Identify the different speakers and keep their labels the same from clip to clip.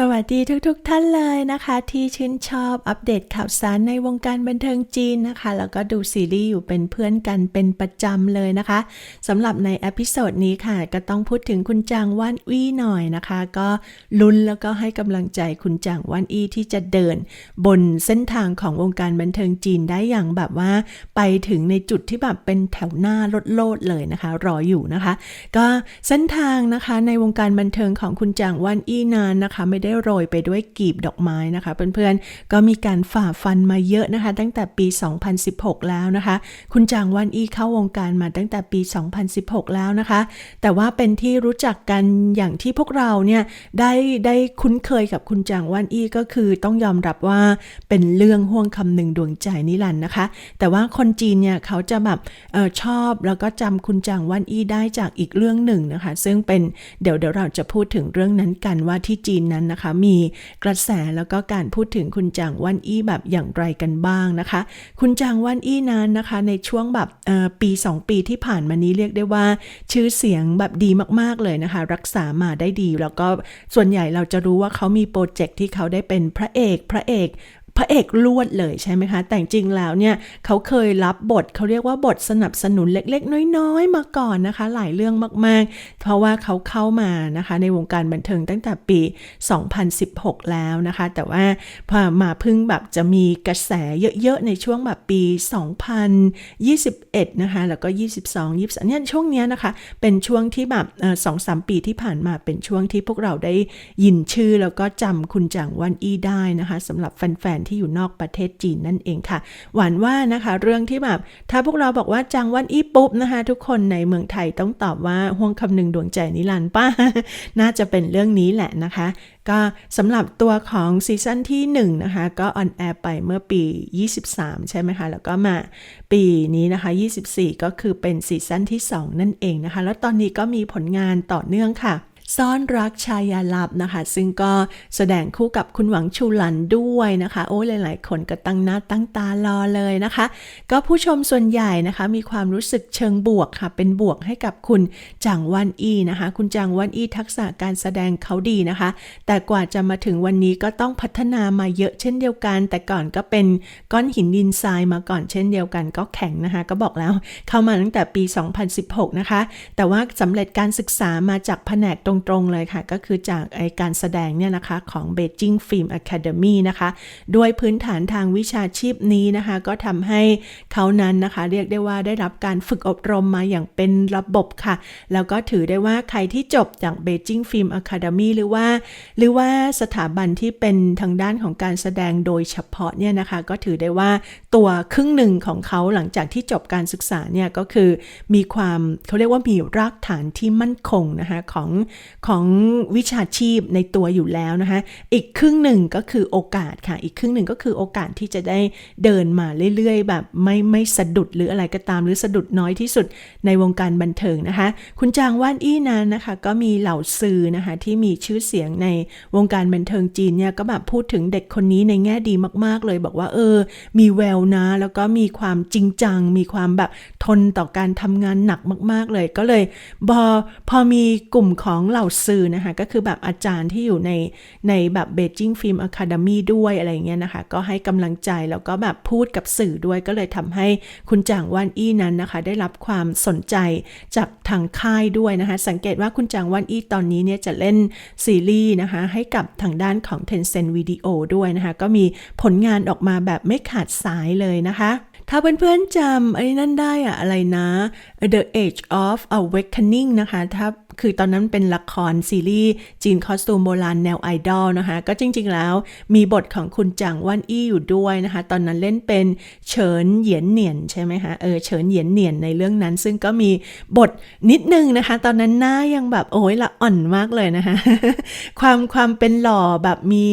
Speaker 1: สวัสดีทุกๆทท่านเลยนะคะ ที่ชื่นชอบอัปเดตข่าวสารในวงการบันเทิงจีนนะคะ แล้วก็ดูซีรีส์อยู่เป็นเพื่อนกันเป็นประจำเลยนะคะสำหรับในอพิโซดนี้ค่ะ ก็ต้องพูดถึงคุณจางว่านอี้หน่อยนะคะ ก็ลุ้นแล้วก็ให้กำลังใจคุณจางว่านอี้ที่จะเดิน บนเส้นทางของวงการบันเทิงจีนได้อย่างแบบว่า ไปถึงในจุดที่แบบเป็นแถวหน้ารถโลดเลยนะคะ รออยู่นะคะ ก็เส้นทางนะคะในวงการบันเทิงของคุณจางว่านอี้นานนะคะไม่ได้ได้โรยไปด้วยกีบดอกไม้นะคะ เพื่อนๆ ก็มีการฝ่าฟันมาเยอะนะคะ ตั้งแต่ปี 2016 แล้วนะคะ คุณจางวันอี้เข้าวงการมาตั้งแต่ปี 2016 แล้วนะคะ แต่ว่าเป็นที่รู้จักกันอย่างที่พวกเราเนี่ยได้ได้คุ้นเคยกับคุณจางวันอี้ก็คือต้องยอมรับว่าเป็นเรื่องห่วงคำหนึ่งดวงใจนิรันด์นะคะ แต่ว่าคนจีนเนี่ยเขาจะแบบออชอบแล้วก็จำคุณจางวันอี้ได้จากอีกเรื่องหนึ่งนะคะ ซึ่งเป็นเดี๋ยวเดี๋ยวเราจะพูดถึงเรื่องนั้นกันว่าที่จีนนั้นนะคะมีกระแสแล้วก็การพูดถึงคุณจางวันอี้แบบอย่างไรกันบ้างนะคะ คุณจางวันอี้นั้นนะคะ ในช่วงแบบปี 2 ปีที่ผ่านมานี้เรียกได้ว่า ชื่อเสียงแบบดีมากๆเลยนะคะ รักษามาได้ดี แล้วก็ส่วนใหญ่เราจะรู้ว่าเขามีโปรเจกต์ที่เขาได้เป็นพระเอกพระเอก พระเอกลวดเลยใช่ไหมคะ แต่จริงแล้วเนี่ยเขาเคยรับบทเขาเรียกว่าบทสนับสนุนเล็ก ๆ น้อย ๆ มาก่อนนะคะ หลายเรื่องมาก ๆ เพราะว่าเขาเข้ามานะคะ ในวงการบันเทิงตั้งแต่ปี 2016 แล้วนะคะ แต่ว่าพอมาพึ่งแบบจะมีกระแสเยอะๆ ในช่วงแบบปี 2021 นะคะ แล้วก็ 22 23เนี่ยช่วงเนี้ยนะคะ เป็นช่วงที่แบบสองสามปีที่ผ่านมาเป็นช่วงที่พวกเราได้ยินชื่อแล้วก็จำคุณจางวันอี้ได้นะคะสำหรับแฟนที่อยู่นอกประเทศจีนนั่นเองค่ะ หวานว่านะคะ เรื่องที่แบบถ้าพวกเราบอกว่าจางวันอี้ปุ๊บนะคะ ทุกคนในเมืองไทยต้องตอบว่าห่วงคำหนึ่งดวงใจนิรันด์ป้า น่าจะเป็นเรื่องนี้แหละนะคะ ก็สำหรับตัวของซีซั่นที่1นะคะก็ออนแอร์ไปเมื่อปี 23 ใช่ไหมคะ แล้วก็มาปีนี้นะคะ 24 ก็คือเป็นซีซั่นที่ 2 นั่นเองนะคะ แล้วตอนนี้ก็มีผลงานต่อเนื่องค่ะ ซ่อนรักชายาลับนะคะ ซึ่งก็แสดงคู่กับคุณหวังชูหลันด้วยนะคะ โอ้หลาย ๆ คนก็ตั้งหน้าตั้งตารอเลยนะคะ ก็ผู้ชมส่วนใหญ่นะคะ มีความรู้สึกเชิงบวกค่ะ เป็นบวกให้กับคุณจางวันอีนะคะ คุณจางวันอีทักษะการแสดงเขาดีนะคะ แต่กว่าจะมาถึงวันนี้ก็ต้องพัฒนามาเยอะเช่นเดียวกัน แต่ก่อนก็เป็นก้อนหินดินทรายมาก่อนเช่นเดียวกัน ก็แข็งนะคะ ก็บอกแล้วเข้ามาตั้งแต่ปี 2016 นะคะ แต่ว่าสำเร็จการศึกษามาจากแผนกตรงรงๆเลยค่ะ ก็คือจากไอการแสดงเนี่ยนะคะของ Beijing Film Academy นะคะด้วยพื้นฐานทางวิชาชีพนี้นะคะ ก็ทำให้เขานั้นนะคะ เรียกได้ว่าได้รับการฝึกอบรมมาอย่างเป็นระบบค่ะ แล้วก็ถือได้ว่าใครที่จบจาก Beijing Film Academy หรือว่า หรือว่าสถาบันที่เป็นทางด้านของการแสดงโดยเฉพาะเนี่ยนะคะ ก็ถือได้ว่าตัวครึ่งหนึ่งของเขาหลังจากที่จบการศึกษาเนี่ยก็คือมีความเขาเรียกว่ามีรากฐานที่มั่นคงนะคะของของวิชาชีพในตัวอยู่แล้วนะคะ อีกครึ่งหนึ่งก็คือโอกาสค่ะ อีกครึ่งหนึ่งก็คือโอกาสที่จะได้เดินมาเรื่อยๆ แบบไม่ไม่สะดุดหรืออะไรก็ตามหรือสะดุดน้อยที่สุดในวงการบันเทิงนะคะ คุณจางว่านอี้นั้นนะคะ ก็มีเหล่าสื่อนะคะที่มีชื่อเสียงในวงการบันเทิงจีนเนี่ยก็แบบพูดถึงเด็กคนนี้ในแง่ดีมากๆ เลยบอกว่าเออ มีแววนะ แล้วก็มีความจริงจัง มีความแบบทนต่อการทำงานหนักมาก ๆ เลยก็เลยพอพอมีกลุ่มของเหล่าสื่อนะคะ ก็คือแบบอาจารย์ที่อยู่ในในแบบเบจิงฟิล์มอะคาเดมีด้วยอะไรเงี้ยนะคะ ก็ให้กำลังใจแล้วก็แบบพูดกับสื่อด้วยก็เลยทำให้คุณจางวานอี้นั้นนะคะ ได้รับความสนใจจากทางค่ายด้วยนะคะ สังเกตว่าคุณจางวานอี้ตอนนี้เนี่ยจะเล่นซีรีส์นะคะ ให้กับทางด้านของ Tencent Video ด้วยนะคะ ก็มีผลงานออกมาแบบไม่ขาดสายเลยนะคะ ถ้าเพื่อนๆจำไอ้นั่นได้อะอะไรนะ The Age of Awakening นะคะถ้าคือตอนนั้นเป็นละครซีรีส์จีนคอสตูมโบราณแนวไอดอลนะคะ ก็จริงๆแล้วมีบทของคุณจางวันอี้อยู่ด้วยนะคะ ตอนนั้นเล่นเป็นเฉินเหยียนเหนียนใช่ไหมคะเออเฉินเหยียนเหนียนในเรื่องนั้น ซึ่งก็มีบทนิดนึงนะคะ ตอนนั้นหน้ายังแบบโอ้ยละอ่อนมากเลยนะคะ ความความเป็นหล่อแบบมี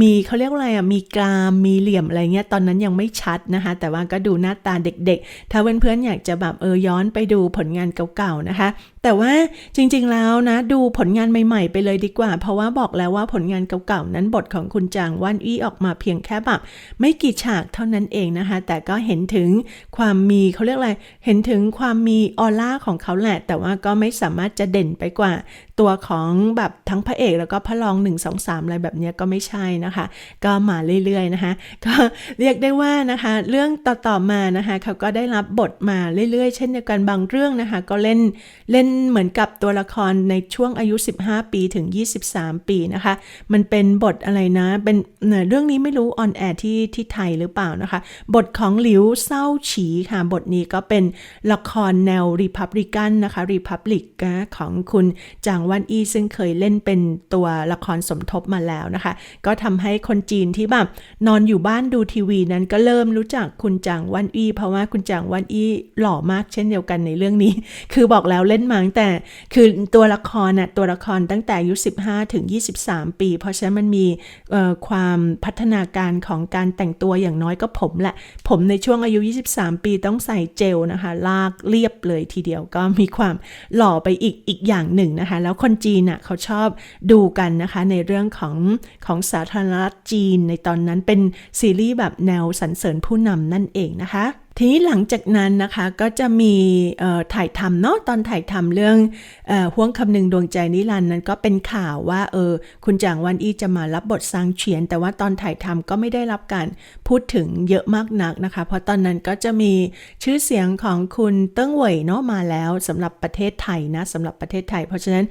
Speaker 1: มีเขาเรียกว่าอะไรอะมีกรามมีเหลี่ยมอะไรเงี้ยตอนนั้นยังไม่ชัดนะคะ แต่ว่าก็ดูหน้าตาเด็กๆ ถ้าเพื่อนๆอยากจะแบบเออย้อนไปดูผลงานเก่าๆนะคะ แต่ว่าจริงๆแล้วนะ ดูผลงานใหม่ๆ ไปเลยดีกว่า เพราะว่าบอกแล้วว่าผลงานเก่าๆ นั้นบทของคุณจางว่านอี้ออกมาเพียงแค่แบบไม่กี่ฉากเท่านั้นเองนะคะ แต่ก็เห็นถึงความมีเขาเรียกอะไร เห็นถึงความมีออร่าของเขาแหละ แต่ว่าก็ไม่สามารถจะเด่นไปกว่า ตัวของแบบทั้งพระเอกแล้วก็พระรอง 1 2 3 อะไรแบบนี้ก็ไม่ใช่นะคะ ก็มาเรื่อยๆนะคะ ก็เรียกได้ว่านะคะ เรื่องต่อๆมานะคะเขาก็ได้รับบทมาเรื่อยๆ เช่นเดียวกันบางเรื่องนะคะ ก็เล่นเล่นเหมือนกับตัวละครในช่วงอายุ 15 ปีถึง 23 ปีนะคะ มันเป็นบทอะไรนะ เป็นเรื่องนี้ไม่รู้ออนแอร์ที่ที่ไทยหรือเปล่านะคะ บทของหลิวเศร้าฉีค่ะ บทนี้ก็เป็นละครแนวรีพับลิกันนะคะรีพับลิกของคุณจางวันอีซึ่งเคยเล่นเป็นตัวละครสมทบมาแล้วนะคะ ก็ทำให้คนจีนที่แบบนอนอยู่บ้านดูทีวีนั้นก็เริ่มรู้จักคุณจางวันอีเพราะว่าคุณจางวันอีหล่อมากเช่นเดียวกันในเรื่องนี้ คือบอกแล้วเล่นมาตั้งแต่คือตัวละครน่ะตัวละครตั้งแต่อายุ15 ถึง 23 ปี เพราะฉะนั้นมันมีความพัฒนาการของการแต่งตัวอย่างน้อยก็ผมแหละ ผมในช่วงอายุ 23 ปีต้องใส่เจลนะคะ ลากเรียบเลยทีเดียวก็มีความหล่อไปอีกอีกอย่างหนึ่งนะคะ แล้วคนจีนน่ะเขาชอบดูกันนะคะในเรื่องของของสาธารณรัฐจีนในตอนนั้นเป็นซีรีส์แบบแนวสรรเสริญผู้นำนั่นเองนะคะ ทีนี้หลังจากนั้นนะคะก็จะมีถ่ายทำเนาะตอนถ่ายทำเรื่องห่วงคำนึงดวงใจนิรันดร์นั้นก็เป็นข่าวว่าเออคุณจางวันอี้จะมารับบทซางเฉียน แต่ว่าตอนถ่ายทำก็ไม่ได้รับการพูดถึงเยอะมากนักนะคะ เพราะตอนนั้นก็จะมีชื่อเสียงของคุณเติ้งเหวยเนาะมาแล้วสำหรับประเทศไทยนะสำหรับประเทศไทย เพราะฉะนั้น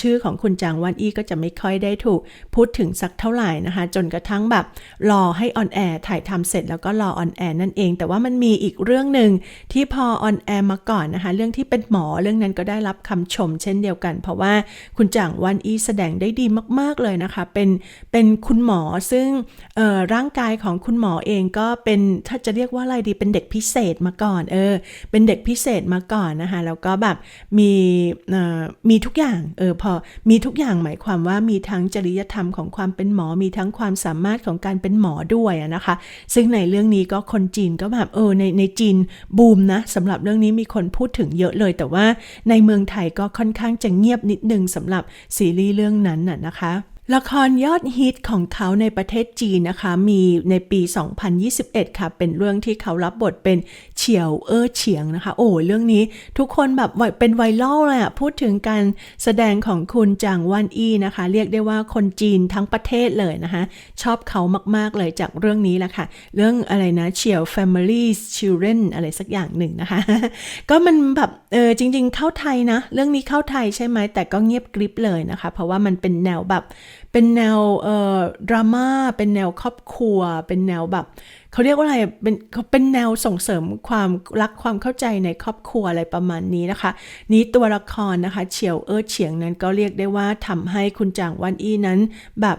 Speaker 1: ชื่อของคุณจางวันอี้ก็จะไม่ค่อยได้ถูกพูดถึงสักเท่าไหร่นะคะ จนกระทั่งแบบรอให้ออนแอร์ถ่ายทำเสร็จแล้วก็รอออนแอร์นั่นเอง แต่ว่ามันมีีอีกเรื่องหนึ่งที่พอออนแอร์มาก่อนนะคะ เรื่องที่เป็นหมอเรื่องนั้นก็ได้รับคำชมเช่นเดียวกัน เพราะว่าคุณจ่างวันอีแสดงได้ดีมาก ๆเลยนะคะ เป็นเป็นคุณหมอซึ่งร่างกายของคุณหมอเองก็เป็นถ้าจะเรียกว่าอะไรดีเป็นเด็กพิเศษมาก่อนเออเป็นเด็กพิเศษมาก่อนนะคะแล้วก็แบบมีมีทุกอย่างเออพอมีทุกอย่างหมายความว่ามีทั้งจริยธรรมของความเป็นหมอมีทั้งความสามารถของการเป็นหมอด้วยนะคะ ซึ่งในเรื่องนี้ก็คนจีนก็แบบเออในในจีนบูมนะสำหรับเรื่องนี้มีคนพูดถึงเยอะเลย แต่ว่าในเมืองไทยก็ค่อนข้างจะเงียบนิดนึงสำหรับซีรีส์เรื่องนั้นน่ะนะคะ ละครยอดฮิตของเขาในประเทศจีนนะคะ มีในปี 2021 ค่ะ เป็นเรื่องที่เขารับบทเป็นเฉียวเออเฉียงนะคะ โอ้เรื่องนี้ทุกคนแบบเป็นไวรัลเลยอะพูดถึงการแสดงของคุณจางวันอี้นะคะ เรียกได้ว่าคนจีนทั้งประเทศเลยนะคะ ชอบเขามากๆเลยจากเรื่องนี้แหละค่ะ เรื่องอะไรนะเฉียว Family Children อะไรสักอย่างหนึ่งนะคะ ก็มันแบบเออจริง ๆ เข้าไทยนะ เรื่องนี้เข้าไทยใช่ไหมแต่ก็เงียบกริบเลยนะคะ เพราะว่ามันเป็นแนวแบบ เป็นแนวเอ่อดราม่าเป็นแนวครอบครัว เป็นแนวแบบเขาเรียกว่าอะไรเป็นเขาเป็นแนวส่งเสริมความรักความเข้าใจในครอบครัวอะไรประมาณนี้นะคะ นี้ตัวละครนะคะ เฉียวเออเฉียงนั้นก็เรียกได้ว่าทำให้คุณจางวันอี้นั้นแบบ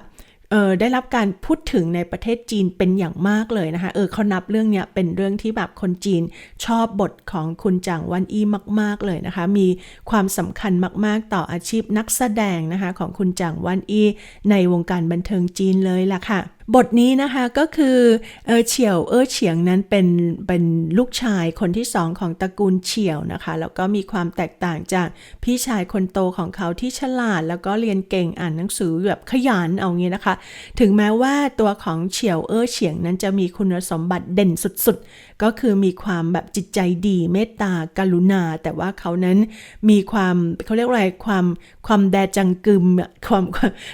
Speaker 1: เออได้รับการพูดถึงในประเทศจีนเป็นอย่างมากเลยนะคะ เออเขานับเรื่องเนี้ยเป็นเรื่องที่แบบคนจีนชอบบทของคุณจางวันอี้มาก ๆเลยนะคะ มีความสำคัญมาก ๆ ต่ออาชีพนักแสดงนะคะของคุณจางวันอี้ในวงการบันเทิงจีนเลยล่ะค่ะ บทนี้นะคะก็คือเออเฉียวเออเฉียงนั้นเป็นเป็นลูกชายคนที่สองของตระกูลเฉียวนะคะ แล้วก็มีความแตกต่างจากพี่ชายคนโตของเขาที่ฉลาด แล้วก็เรียนเก่งอ่านหนังสือแบบขยันเอางี้นะคะ ถึงแม้ว่าตัวของเฉียวเออเฉียงนั้นจะมีคุณสมบัติเด่นสุดๆ ก็คือมีความแบบจิตใจดีเมตตากรุณา แต่ว่าเขานั้นมีความเขาเรียกอะไรความความแดจังกึมความ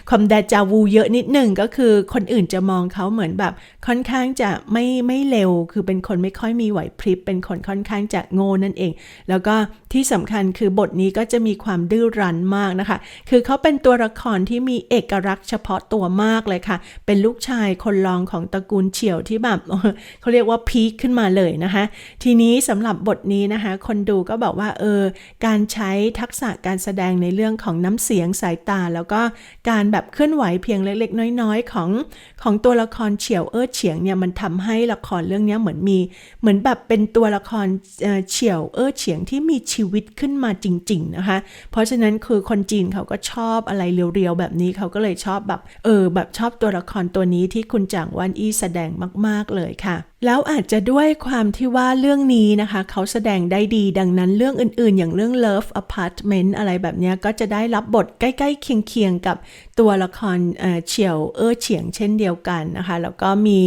Speaker 1: ความแดจาวูเยอะนิดหนึ่งก็คือคนอื่นจะมองเขาเหมือนแบบค่อนข้างจะไม่ไม่เร็ว คือเป็นคนไม่ค่อยมีไหวพริบเป็นคนค่อนข้างจะโง่นั่นเอง แล้วก็ที่สำคัญคือบทนี้ก็จะมีความดื้อรั้นมากนะคะ คือเขาเป็นตัวละครที่มีเอกลักษณ์เฉพาะตัวมากเลยค่ะ เป็นลูกชายคนรองของตระกูลเฉียวที่แบบเขาเรียกว่าพีคขึ้นมาเลยนะคะ ทีนี้สำหรับบทนี้นะคะ คนดูก็บอกว่าเออการใช้ทักษะการแสดงในเรื่องของน้ำเสียงสายตา แล้วก็การแบบเคลื่อนไหวเพียงเล็กๆ น้อยๆ ของของตัวละครเฉียวเออเฉียงเนี่ยมันทำให้ละครเรื่องนี้เหมือนมีเหมือนแบบเป็นตัวละครเฉียวเออเฉียงที่มีชีวิตขึ้นมาจริง ๆนะคะ เพราะฉะนั้นคือคนจีนเขาก็ชอบอะไรเรียวๆแบบนี้เขาก็เลยชอบแบบเออแบบชอบตัวละครตัวนี้ที่คุณจางวันอี้แสดงมาก ๆเลยค่ะ แล้วอาจจะด้วยความที่ว่าเรื่องนี้นะคะ เขาแสดงได้ดีดังนั้นเรื่องอื่นๆ อย่างเรื่อง Love Apartment อะไรแบบนี้ก็จะได้รับบทใกล้ๆเคียงๆ กับตัวละครเอ่อเฉียวเออเฉียงเช่นเดียวกันนะคะ แล้วก็มี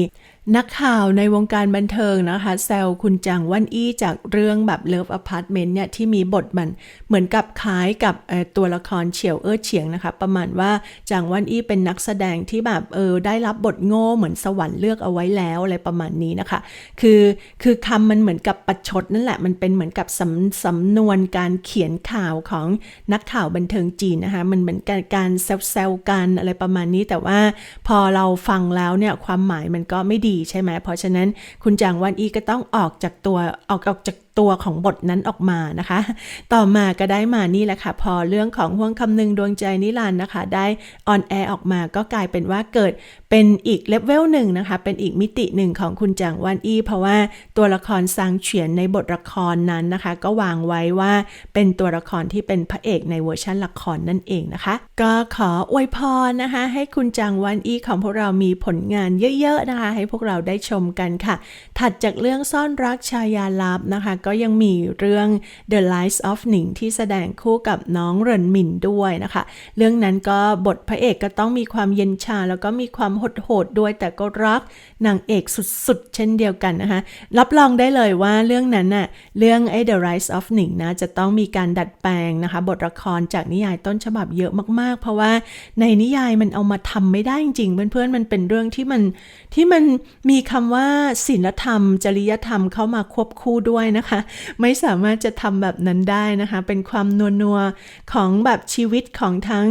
Speaker 1: นักข่าวในวงการบันเทิงนะคะ แซวคุณจางวันอี้จากเรื่องแบบ Love Apartment เนี่ยที่มีบทมันเหมือนกับคล้ายกับตัวละครเฉียวเออเฉียงนะคะ ประมาณว่าจางวันอี้เป็นนักแสดงที่แบบเออได้รับบทโง่เหมือนสวรรค์เลือกเอาไว้แล้วอะไรประมาณนี้นะคะ คือคือคำมันเหมือนกับประชดนั่นแหละมันเป็นเหมือนกับสำสำนวนการเขียนข่าวของนักข่าวบันเทิงจีนนะคะมันเหมือนการการแซวๆกันอะไรประมาณนี้ แต่ว่าพอเราฟังแล้วเนี่ยความหมายมันก็ไม่ดีใช่ไหมเพราะฉะนั้นคุณจางวันอีก็ต้องออกจากตัวออกออกจาก ตัวของบทนั้นออกมานะคะ ต่อมาก็ได้มานี่แหละค่ะ พอเรื่องของห่วงคำนึงดวงใจนิรันด์นะคะ ได้ออนแอร์ออกมาก็กลายเป็นว่าเกิดเป็นอีกเลเวลหนึ่งนะคะ เป็นอีกมิติหนึ่งของคุณจางวันอี้ เพราะว่าตัวละครซางเฉียนในบทละครนั้นนะคะ ก็วางไว้ว่าเป็นตัวละครที่เป็นพระเอกในเวอร์ชันละครนั่นเองนะคะ ก็ขออวยพรนะคะ ให้คุณจางวันอี้ของพวกเรามีผลงานเยอะๆนะคะ ให้พวกเราได้ชมกันค่ะ ถัดจากเรื่องซ่อนรักชายาลับนะคะก็็ยังมีเรื่อง The Lies of หนิงที่แสดงคู่กับน้องเรินหมินด้วยนะคะ เรื่องนั้นก็บทพระเอกก็ต้องมีความเย็นชา แล้วก็มีความโหดๆด้วย แต่ก็รักนางเอกสุดๆ เช่นเดียวกันนะคะ รับรองได้เลยว่าเรื่องนั้นน่ะเรื่องไอ้ The Rise of หนิงนะจะต้องมีการดัดแปลงนะคะ บทละครจากนิยายต้นฉบับเยอะมากๆ เพราะว่าในนิยายมันเอามาทำไม่ได้จริงๆเพื่อนๆมันเป็นเรื่องที่มันที่มันมีคำว่าศีลธรรม จริยธรรมเข้ามาควบคู่ด้วยนะคะไม่สามารถจะทำแบบนั้นได้นะคะ เป็นความนัวนัวๆของแบบชีวิตของทั้ง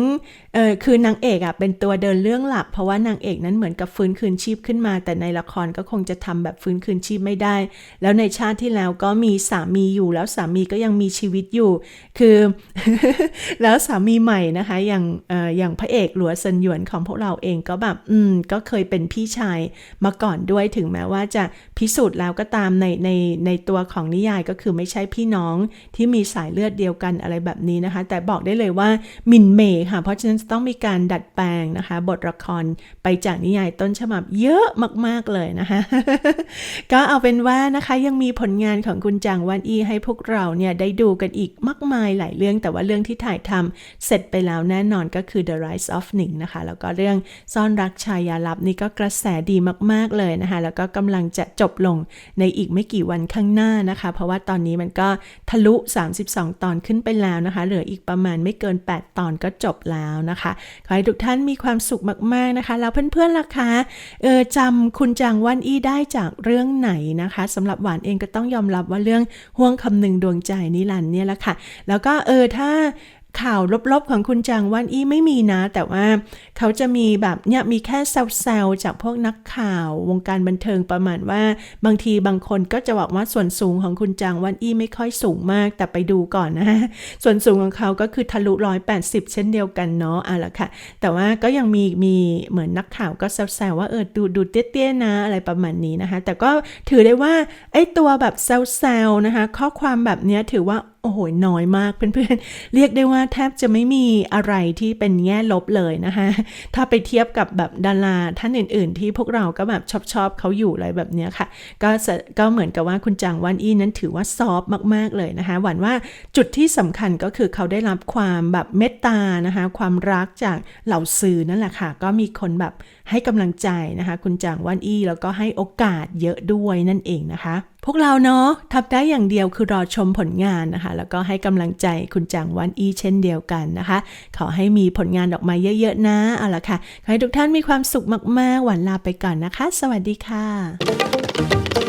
Speaker 1: เออคือนางเอกอะ่ะเป็นตัวเดินเรื่องหลัก เพราะว่านางเอกนั้นเหมือนกับฟื้นคืนชีพขึ้นมา แต่ในละครก็คงจะทำแบบฟื้นคืนชีพไม่ได้ แล้วในชาติที่แล้วก็มีสามีอยู่ แล้วสามีก็ยังมีชีวิตอยู่ คือ แล้วสามีใหม่นะคะ อย่างเอ่ออย่างพระเอกหลัวเซินหยวนของพวกเราเองก็แบบอืมก็เคยเป็นพี่ชายมาก่อนด้วยถึงแม้ว่าจะพิสูจน์แล้วก็ตามในในในตัวของนิยายก็คือไม่ใช่พี่น้องที่มีสายเลือดเดียวกันอะไรแบบนี้นะคะ แต่บอกได้เลยว่ามินเมย์ค่ะเพราะฉะนั้นต้องมีการดัดแปลงนะคะ บทละครไปจากนิยายต้นฉบับเยอะมาก ๆ เลยนะคะ ก็เอาเป็นว่านะคะยังมีผลงานของคุณจางวันอีให้พวกเราเนี่ยได้ดูกันอีกมากมายหลายเรื่อง แต่ว่าเรื่องที่ถ่ายทำเสร็จไปแล้วแน่นอนก็คือ The Rise of หนิงนะคะ แล้วก็เรื่องซ่อนรักชายาลับนี่ก็กระแสดีมาก ๆ เลยนะคะ แล้วก็กำลังจะจบลงในอีกไม่กี่วันข้างหน้านะคะ เพราะว่าตอนนี้มันก็ทะลุ 32 ตอนขึ้นไปแล้วนะคะ เหลืออีกประมาณไม่เกิน 8 ตอนก็จบแล้วนะคะขอให้ทุกท่านมีความสุขมากๆนะคะ แล้วเพื่อนๆล่ะคะเออจำคุณจางวันอี้ได้จากเรื่องไหนนะคะสำหรับหวานเองก็ต้องยอมรับว่าเรื่องห่วงคำหนึ่งดวงใจนิรันดร์เนี่ยแหละค่ะ แล้วก็เออถ้า ข่าวลบๆของคุณจางวันอี้ไม่มีนะ แต่ว่าเขาจะมีแบบเนี่ยมีแค่แซวๆจากพวกนักข่าววงการบันเทิงประมาณว่า บางทีบางคนก็จะบอกว่าส่วนสูงของคุณจางวันอี้ไม่ค่อยสูงมาก แต่ไปดูก่อนนะส่วนสูงของเขาก็คือทะลุร้อยแปดสิบเช่นเดียวกันเนาะอะละค่ะ แต่ว่าก็ยังมีมีเหมือนนักข่าวก็แซวๆว่าเออดูดูเตี้ยๆนะอะไรประมาณนี้นะคะ แต่ก็ถือได้ว่าไอ้ตัวแบบแซวๆนะคะ ข้อความแบบเนี้ยถือว่าโอ้โหน้อยมากเพื่อนๆเรียกได้ว่าแทบจะไม่มีอะไรที่เป็นแง่ลบเลยนะคะถ้าไปเทียบกับแบบดาราท่านอื่น ๆ ที่พวกเราก็แบบชอบชอบเขาอยู่อะไรแบบเนี้ยค่ะ ก็ก็เหมือนกับว่าคุณจางวันอี้นั้นถือว่าซอฟมาก ๆเลยนะคะหวันว่าจุดที่สำคัญก็คือเขาได้รับความแบบเมตตานะคะความรักจากเหล่าสื่อนั่นแหละค่ะ ก็มีคนแบบให้กำลังใจนะคะ คุณจางวันอี้แล้วก็ให้โอกาสเยอะด้วยนั่นเองนะคะ พวกเราเนาะทำได้อย่างเดียวคือรอชมผลงานนะคะ แล้วก็ให้กำลังใจคุณจางวันอีเช่นเดียวกันนะคะ ขอให้มีผลงานออกมาเยอะๆนะ เอาละค่ะ ขอให้ทุกท่านมีความสุขมากๆ หวันลาไปก่อนนะคะ สวัสดีค่ะ